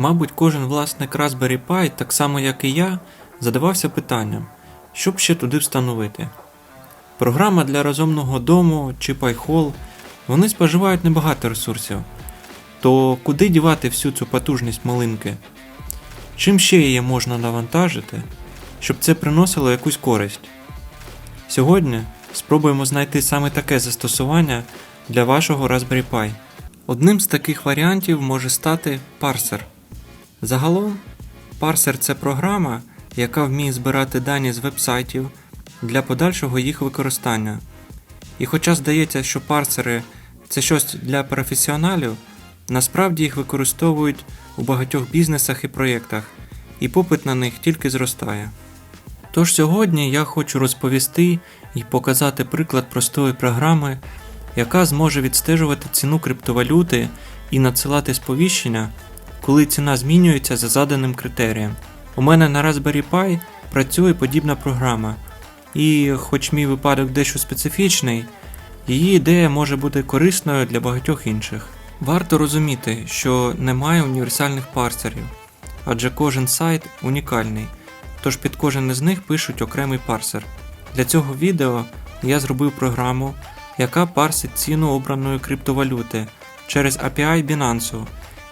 Мабуть, кожен власник Raspberry Pi, так само як і я, задавався питанням, що б ще туди встановити. Програма для розумного дому чи PyHole, вони споживають небагато ресурсів. То куди дівати всю цю потужність малинки? Чим ще її можна навантажити, щоб це приносило якусь користь? Сьогодні спробуємо знайти саме таке застосування для вашого Raspberry Pi. Одним з таких варіантів може стати парсер. Загалом, парсер це програма, яка вміє збирати дані з вебсайтів для подальшого їх використання. І хоча здається, що парсери це щось для професіоналів, насправді їх використовують у багатьох бізнесах і проєктах, і попит на них тільки зростає. Тож сьогодні я хочу розповісти і показати приклад простої програми, яка зможе відстежувати ціну криптовалюти і надсилати сповіщення, коли ціна змінюється за заданим критерієм. У мене на Raspberry Pi працює подібна програма, і, хоч мій випадок дещо специфічний, її ідея може бути корисною для багатьох інших. Варто розуміти, що немає універсальних парсерів, адже кожен сайт унікальний, тож під кожен із них пишуть окремий парсер. Для цього відео я зробив програму, яка парсить ціну обраної криптовалюти через API Binance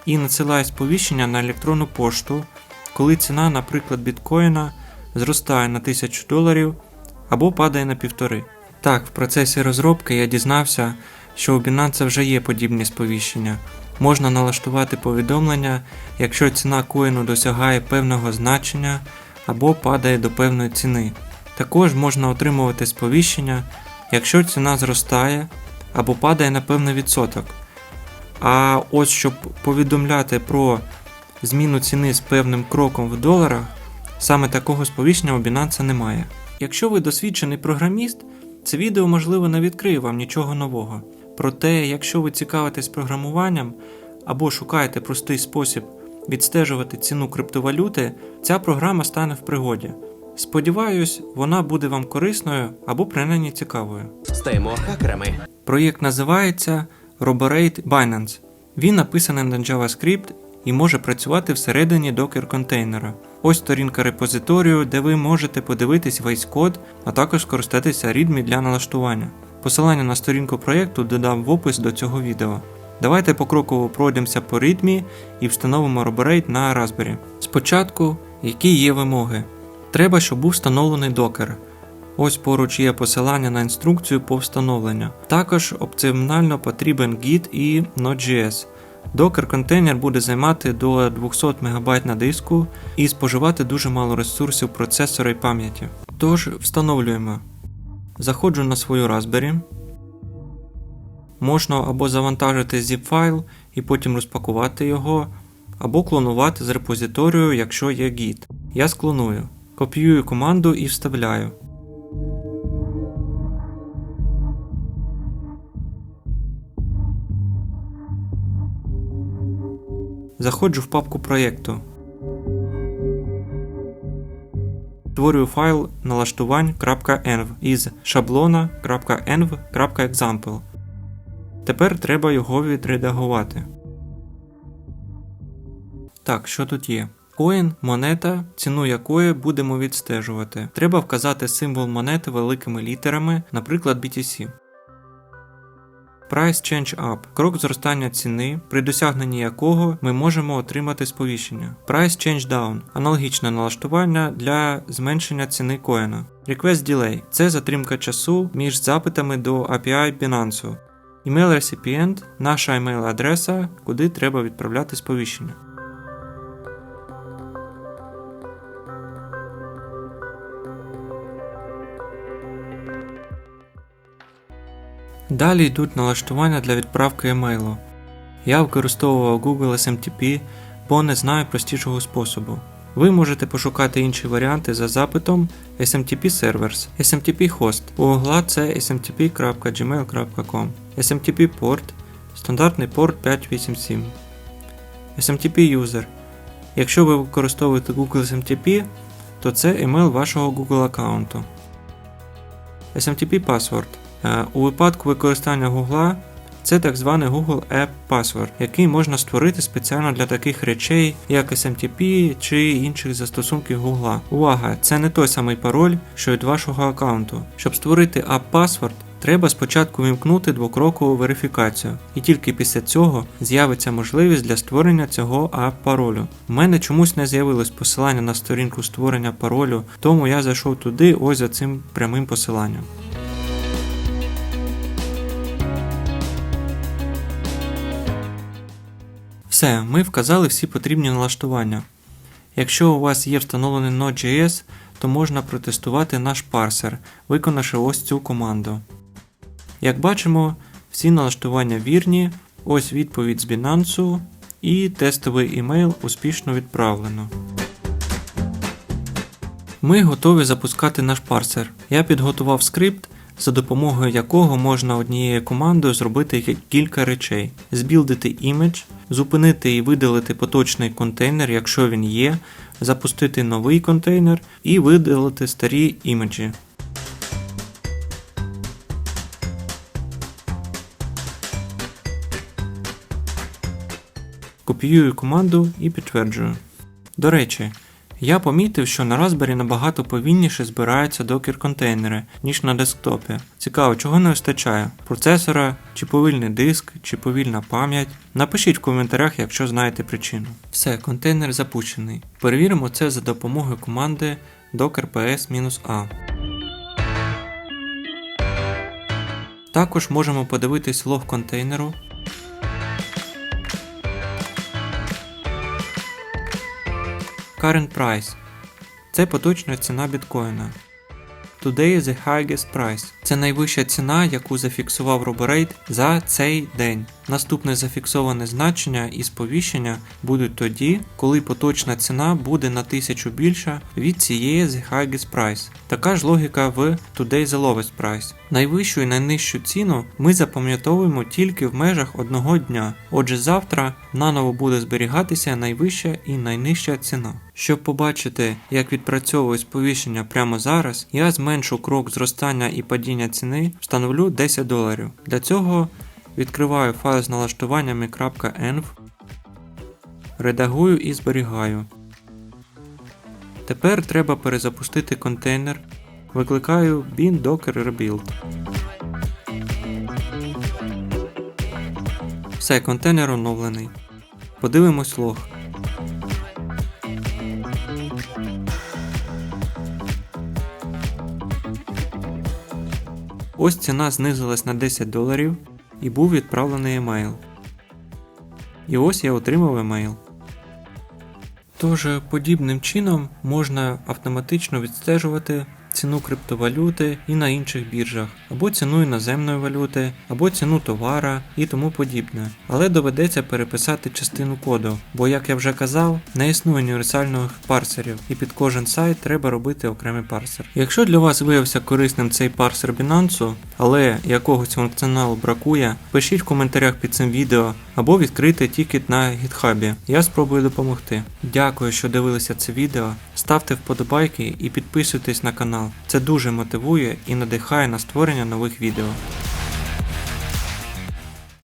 і надсилає сповіщення на електронну пошту, коли ціна, наприклад, біткоїна зростає на 1000 доларів або падає на півтори. Так, в процесі розробки я дізнався, що у Binance вже є подібні сповіщення. Можна налаштувати повідомлення, якщо ціна коїну досягає певного значення або падає до певної ціни. Також можна отримувати сповіщення, якщо ціна зростає або падає на певний відсоток. А ось щоб повідомляти про зміну ціни з певним кроком в доларах, саме такого сповіщення у Binance немає. Якщо ви досвідчений програміст, це відео можливо не відкриє вам нічого нового. Проте, якщо ви цікавитесь програмуванням або шукаєте простий спосіб відстежувати ціну криптовалюти, ця програма стане в пригоді. Сподіваюсь, вона буде вам корисною або принаймні цікавою. Стаємо хакерами. Проєкт називається Roborate Binance. Він написаний на JavaScript і може працювати всередині докер контейнера. Ось сторінка репозиторію, де ви можете подивитись весь код, а також скористатися README для налаштування. Посилання на сторінку проєкту додам в опис до цього відео. Давайте покроково пройдемося по README і встановимо Roborate на Raspberry. Спочатку, які є вимоги? Треба, щоб був встановлений докер. Ось поруч є посилання на інструкцію по встановленню. Також опціонально потрібен Git і Node.js. Docker контейнер буде займати до 200 МБ на диску і споживати дуже мало ресурсів процесора і пам'яті. Тож встановлюємо. Заходжу на свою Raspberry. Можна або завантажити zip файл і потім розпакувати його, або клонувати з репозиторію, якщо є Git. Я склоную. Копіюю команду і вставляю. Заходжу в папку проєкту. Створюю файл налаштувань.env із шаблона.env.example. Тепер треба його відредагувати. Так, що тут є? Коін монета, ціну якої будемо відстежувати. Треба вказати символ монети великими літерами, наприклад, BTC. Price Change Up крок зростання ціни, при досягненні якого ми можемо отримати сповіщення. Price Change Down аналогічне налаштування для зменшення ціни коїна. Request Delay це затримка часу між запитами до API Binance. Email Recipient наша email адреса, куди треба відправляти сповіщення. Далі йдуть налаштування для відправки емейлу. Я використовував Google SMTP, бо не знаю простішого способу. Ви можете пошукати інші варіанти за запитом SMTP Servers, SMTP Host. У Google це smtp.gmail.com, SMTP Port, стандартний порт 587. SMTP User. Якщо ви використовуєте Google SMTP, то це емейл вашого Google аккаунту. SMTP Password. Е, У випадку використання Google це так званий Google App Password, який можна створити спеціально для таких речей, як SMTP чи інших застосунків Google. Увага! Це не той самий пароль, що від вашого аккаунту. Щоб створити App Password, Треба спочатку вімкнути двокрокову верифікацію, і тільки після цього з'явиться можливість для створення цього АП-паролю. У мене чомусь не з'явилось посилання на сторінку створення паролю, тому я зайшов туди ось за цим прямим посиланням. Все, ми вказали всі потрібні налаштування. Якщо у вас є встановлений Node.js, то можна протестувати наш парсер, виконавши ось цю команду. Як бачимо, всі налаштування вірні, ось відповідь з Binance і тестовий імейл успішно відправлено. Ми готові запускати наш парсер. Я підготував скрипт, за допомогою якого можна однією командою зробити кілька речей: збілдити імідж, зупинити і видалити поточний контейнер, якщо він є, запустити новий контейнер і видалити старі імеджі. Копіюю команду і підтверджую. До речі, я помітив, що на Raspberry набагато повільніше збираються докер контейнери, ніж на десктопі. Цікаво, чого не вистачає: процесора, чи повільний диск, чи повільна пам'ять. Напишіть в коментарях, якщо знаєте причину. Все, контейнер запущений. Перевіримо це за допомогою команди docker ps-a. Також можемо подивитись лог контейнеру. Current price це поточна ціна біткоїна. Today is the highest price. Це найвища ціна, яку зафіксував Роберейт за цей день. Наступне зафіксоване значення і сповіщення будуть тоді, коли поточна ціна буде на 1000 більша від цієї The Highest Price. Така ж логіка в Today the Lowest Price. Найвищу і найнижчу ціну ми запам'ятовуємо тільки в межах одного дня. Отже, завтра наново буде зберігатися найвища і найнижча ціна. Щоб побачити, як відпрацьовує сповіщення прямо зараз, я зменшу крок зростання і падіння ціни, встановлю 10 доларів. Для цього відкриваю файл з налаштуваннями .env, редагую і зберігаю. Тепер треба перезапустити контейнер. Викликаю bin docker rebuild. Все, контейнер оновлений. Подивимось лог. Ось ціна знизилась на 10 доларів і був відправлений емейл. І ось я отримав емейл. Тож, подібним чином можна автоматично відстежувати ціну криптовалюти і на інших біржах, або ціну іноземної валюти, або ціну товара і тому подібне. Але доведеться переписати частину коду, бо, як я вже казав, не існує універсальних парсерів, і під кожен сайт треба робити окремий парсер. Якщо для вас виявився корисним цей парсер Binance, але якогось функціоналу бракує, пишіть в коментарях під цим відео або відкрийте тікет на гітхабі. Я спробую допомогти. Дякую, що дивилися це відео. Ставте вподобайки і підписуйтесь на Це дуже мотивує і надихає на створення нових відео.